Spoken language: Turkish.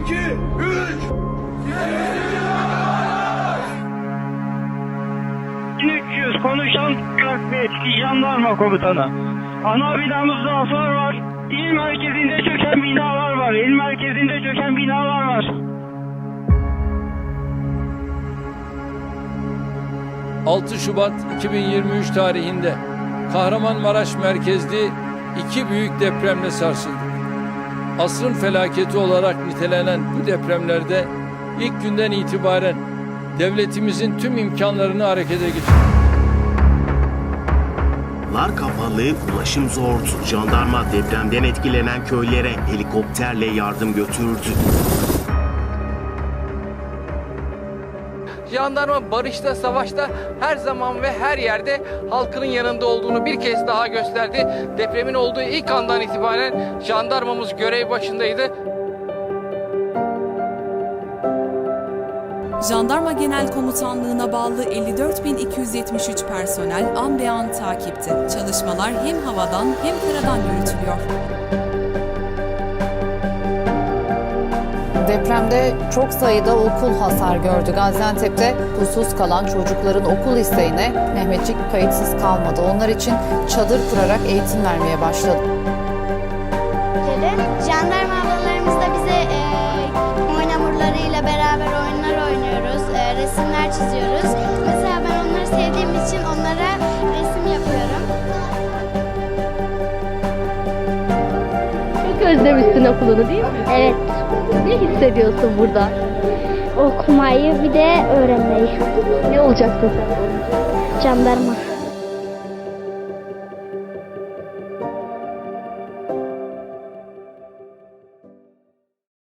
iki, üç. 1300 konuşan 45 jandarma komutanı. Ana binamızda hasar var. İl merkezinde çöken binalar var. İl merkezinde çöken binalar var. ...6 Şubat 2023 tarihinde Kahramanmaraş merkezli iki büyük depremle sarsıldık. Asrın felaketi olarak nitelenen bu depremlerde ilk günden itibaren devletimizin tüm imkanlarını harekete geçirdik. Lar kapalı, ulaşım zordu. Jandarma depremden etkilenen köylere helikopterle yardım götürdü. Jandarma barışta, savaşta her zaman ve her yerde halkının yanında olduğunu bir kez daha gösterdi. Depremin olduğu ilk andan itibaren jandarmamız görev başındaydı. Jandarma Genel Komutanlığı'na bağlı 54.273 personel an be an takipte. Çalışmalar hem havadan hem karadan yürütülüyor. Depremde çok sayıda okul hasar gördü. Gaziantep'te husus kalan çocukların okul isteğine Mehmetçik kayıtsız kalmadı. Onlar için çadır kurarak eğitim vermeye başladı. Jandarma ablalarımız da bize e, oyun hamurlarıyla beraber oyunlar oynuyoruz, e, resimler çiziyoruz. Mesela ben onları sevdiğim için onlara resim yapıyorum. Çok özlemişsin okulunu değil mi? Evet. Ne hissediyorsun burada? Okumayı bir de öğrenmeyi. Ne olacaksın sen? Jandarma.